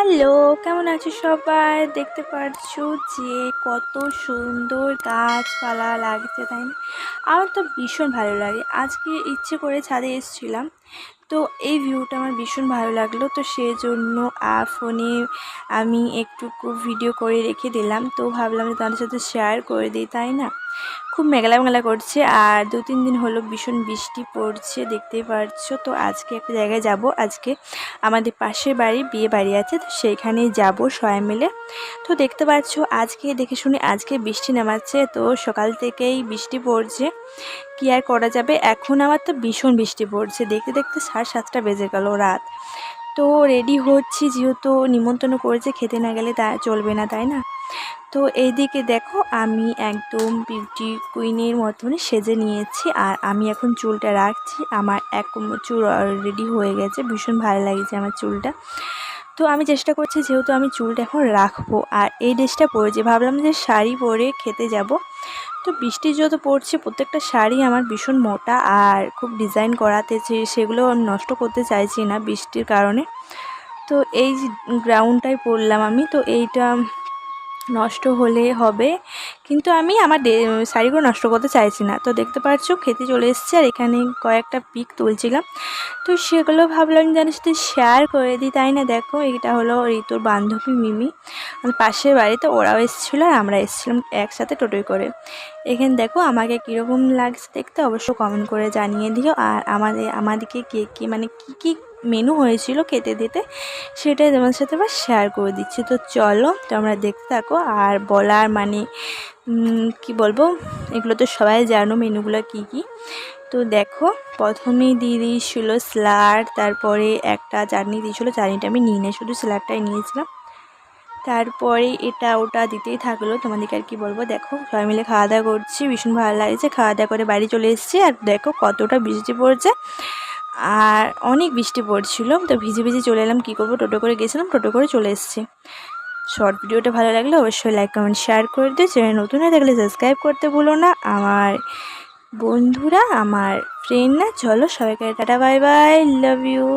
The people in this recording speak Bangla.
হ্যালো, কেমন আছো সবাই? দেখতে পাচ্ছ যে কত সুন্দর গাছপালা লাগছে, তাই না? আমার তো ভীষণ ভালো লাগে। আজকে ইচ্ছে করে ছাদে এসেছিলাম, তো এই ভিউটা আমার ভীষণ ভালো লাগল। তো সেজন্য আর ফোনে আমি একটু ভিডিও করে রেখে দিলাম। তো ভাবলাম তাদের সাথে শেয়ার করে দিই, তাই না? খুব মেঘলা মেঘলা করছে আর দু তিন দিন হলো ভীষণ বৃষ্টি পড়ছে, দেখতেই পারছ। তো আজকে একটা জায়গায় যাব। আজকে আমাদের পাশের বাড়ি, বিয়ে বাড়ি আছে, তো সেইখানে যাব সবাই মিলে। তো দেখতে পাচ্ছ আজকে দেখে শুনে আজকে বৃষ্টি নামাচ্ছে, তো সকাল থেকেই বৃষ্টি পড়ছে। কি আর করা যাবে? এখন আমার তো ভীষণ বৃষ্টি পড়ছে। দেখতে দেখতে সাড়ে সাতটা বেজে গেল রাত। তো রেডি হচ্ছি, যেহেতু নিমন্ত্রণ করেছে, খেতে না গেলে তা চলবে না, তাই না? তো এইদিকে দেখো আমি একদম বিউটি কুইনের মতন সেজে নিয়েছি আর আমি এখন চুলটা রাখছি। আমার এক চুল রেডি হয়ে গেছে, ভীষণ ভালো লাগছে আমার চুলটা। তো আমি চেষ্টা করছি যেহেতু আমি চুলটা এখন রাখব আর এই ড্রেসটা পরেছি। ভাবলাম যে শাড়ি পরে খেতে যাব। তো বৃষ্টি যত পড়ছে, প্রত্যেকটা শাড়ি আমার ভীষণ মোটা আর খুব ডিজাইন করাতে সেগুলো আমি নষ্ট করতে চাইছি না বৃষ্টির কারণে। তো এই গ্রাউন্ডটাই পরলাম আমি। তো এইটা নষ্ট হলে হবে। কিন্তু আমি আমার শাড়িগুলো নষ্ট করতে চাইছি না। তো দেখতে পাচ্ছ, খেতে চলে এসছে আর এখানে কয়েকটা পিক তুলছিলাম। তো সেগুলো ভাবলাম জানিস তুই শেয়ার করে দিই, তাই না? দেখো, এটা হলো ঋতুর বান্ধবী মিমি। পাশের বাড়িতে ওরাও এসেছিল আর আমরা এসেছিলাম একসাথে টোটোই করে। এখানে দেখো, আমাকে কীরকম লাগছে দেখতে অবশ্য কমেন্ট করে জানিয়ে দিও। আর আমাদের আমাদেরকে কে কী মানে কী কী মেনু হয়েছিল খেতে দিতে, সেটাই তোমার সাথে আবার শেয়ার করে দিচ্ছি। তো চলো, তোমরা দেখতে থাকো, আর বলার মানে কি বলব, এগুলো তো সবাই জানো মেনুগুলো কি কি। তো দেখো, প্রথমেই দিয়ে দিয়েছিলো স্যালাড তারপরে একটা চাটনি দিয়েছিলো, চাটনিটা আমি নিয়ে নেই শুধু স্যালাডটাই নিয়েছিলাম। তারপরে এটা ওটা দিতেই থাকল, তোমাদেরকে আর কি বলব, দেখো, সবাই মিলে খাওয়া দাওয়া করছি, ভীষণ ভালো লাগছে খাওয়া দাওয়া করে বাড়ি চলে এসেছি, আর দেখো কতটা বৃষ্টি পড়ছে। আর অনেক বৃষ্টি পড়ছিল, তো ভিজে ভিজে চলে এলাম, কী করব? টোটো করে গেছিলাম, টোটো করে চলে এসেছি। শর্ট ভিডিওটা ভালো লাগলে অবশ্যই লাইক কমেন্ট শেয়ার করে দিও। চ্যানেল নতুন হয়ে থাকলে সাবস্ক্রাইব করতে ভুলো না। আমার বন্ধুরা, আমার ফ্রেন্ড না চলো সবাইকে tata bye bye love you